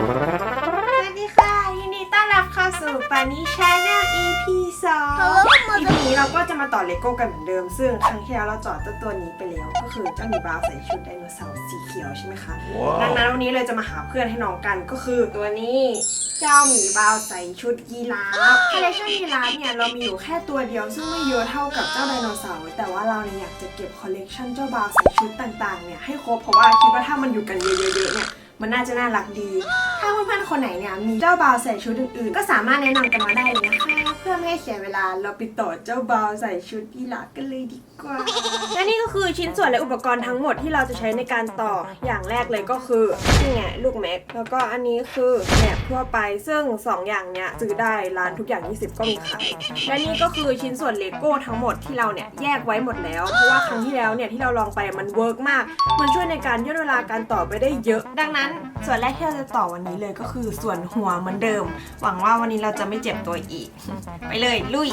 สวัสดีค่ะ ยินดีต้อนรับเข้าสู่ปานิชาแนล EP 2 EP นี้เราก็จะมาต่อเลโก้กันเหมือนเดิม ซึ่งครั้งที่แล้วเราจอดเจ้าตัวนี้ไปแล้ว ก็คือเจ้าหมีบราวน์ใส่ชุดไดโนเสาร์สีเขียวใช่ไหมคะ ดังนั้นวันนี้เลยจะมาหาเพื่อนให้น้องกันก็คือตัวนี้ เจ้าหมีบราวน์ใส่ชุดยีราฟคอลเลคชันยีราฟเนี่ยเรามีอยู่แค่ตัวเดียว ซึ่งไม่เยอะเท่ากับเจ้าไดโนเสาร์แต่ว่าเราเนี่ยอยากจะเก็บคอลเลคชันเจ้าบราวน์ใส่ชุดต่างๆเนี่ยให้ครบเพราะว่าคิดว่าถ้ามันอยู่กันเยอะๆเนี่ย มันน่าจะน่ารักดี ถ้าเพื่อนๆคนไหนเนี่ยมีเจ้าบาวใส่ชุดอื่นๆ ก็สามารถแนะนำกันมาได้เลยนะคะ เพื่อไม่ให้เสียเวลาเราไปต่อเจ้าบาวใส่ชุดยีราฟกันเลยดีกว่า และนี่ก็คือชิ้นส่วนและอุปกรณ์ทั้งหมดที่เราจะใช้ในการต่ออย่างแรกเลยก็คือนี่ไงลูกแม็กแล้วก็อันนี้คือแหนบทั่วไปซึ่ง 2 อย่างเนี้ยซื้อได้ร้านทุกอย่าง 20 ก็มีขายและนี่ก็คือชิ้นส่วนเลโก้ทั้งหมดที่เราเนี่ยแยกไว้หมดแล้วเพราะว่าครั้งที่แล้วเนี่ยที่เราลองไปมันเวิร์กมาก มันช่วยในการย่นเวลาการต่อไปได้เยอะ ดังนั้นส่วนแรกที่เราจะต่อวันนี้เลยก็คือส่วนหัวเหมือนเดิม หวังว่าวันนี้เราจะไม่เจ็บตัวอีกไปเลยลุย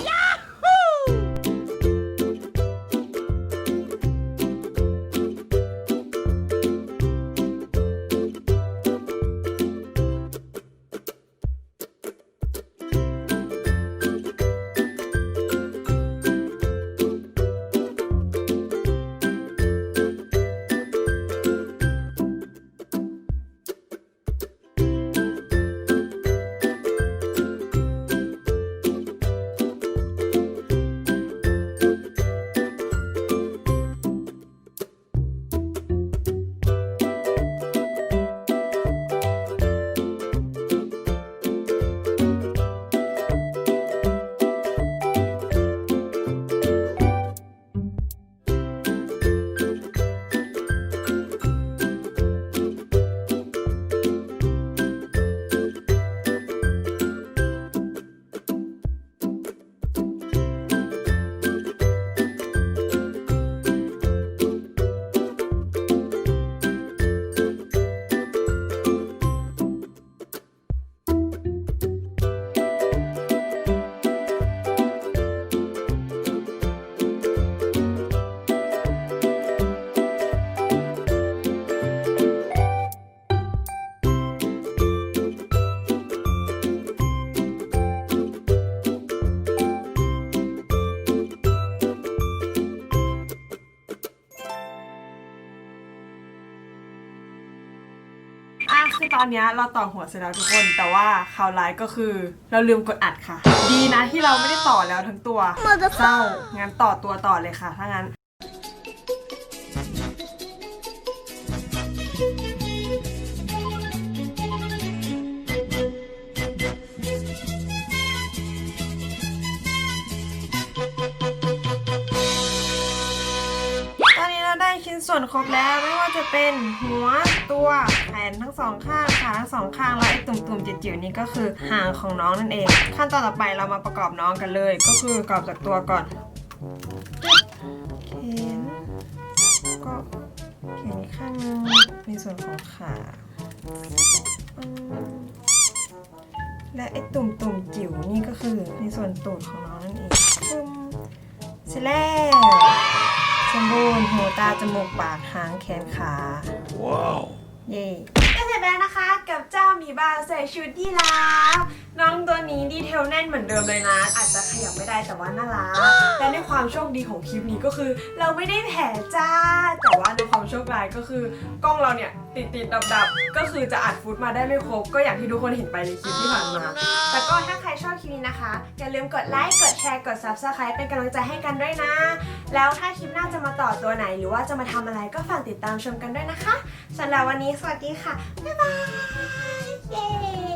คือตอนเนี้ยเราต่อหัวเสร็จแล้วทุกคน แต่ว่าข่าวร้ายก็คือ เราลืมกดอัดค่ะ ดีนะที่เราไม่ได้ต่อแล้วทั้งตัวเศร้างั้นต่อตัวต่อเลยค่ะ ถ้างั้นตอน ครบแล้วไม่ว่าจะเป็นหัวตัวแขนทั้งสองข้างขาทั้งสองข้างและไอ้ตุ่มๆจิ๋วๆนี่ก็คือหางของน้องนั่นเอง ขั้นตอนต่อไปเรามาประกอบน้องกันเลย ก็คือประกอบจากตัวก่อนแขนก็แขนข้างนึงในส่วนของขาและไอ้ตุ่มๆจิ๋วนี่ก็คือในส่วนตูดของน้องนั่นเองเสร็จแล้ว สมบูรณ์หูตาจมูกปากหางแขนขา Wow. เย่ก็เสร็จแล้วนะคะ กับเจ้าหมีบาวใส่ชุดยีราฟน้องตัวนี้ดีเทลแน่นเหมือนเดิมเลยนะ อาจจะขยับไม่ได้แต่ว่าน่ารักและในความโชคดีของคลิปนี้ก็คือ เราไม่ได้แผลจ้า แต่ว่าในความโชคร้ายก็คือกล้องเราเนี่ยติดติดดับดับๆก็คือจะอัดฟุตมาได้ไม่ครบ ก็อย่างที่ทุกคนเห็นไปในคลิปที่ผ่านมา แต่ก็ถ้าใครชอบคลิปนี้นะคะอย่าลืมกดไลค์กดแชร์กด subscribe เป็นกำลังใจให้กันด้วยนะ แล้วถ้าคลิปหน้า จะมาต่อตัวไหนหรือว่าจะมาทำอะไรก็ฝากติดตามชมกันด้วยนะคะสำหรับวันนี้สวัสดีค่ะ บ๊ายบาย เย้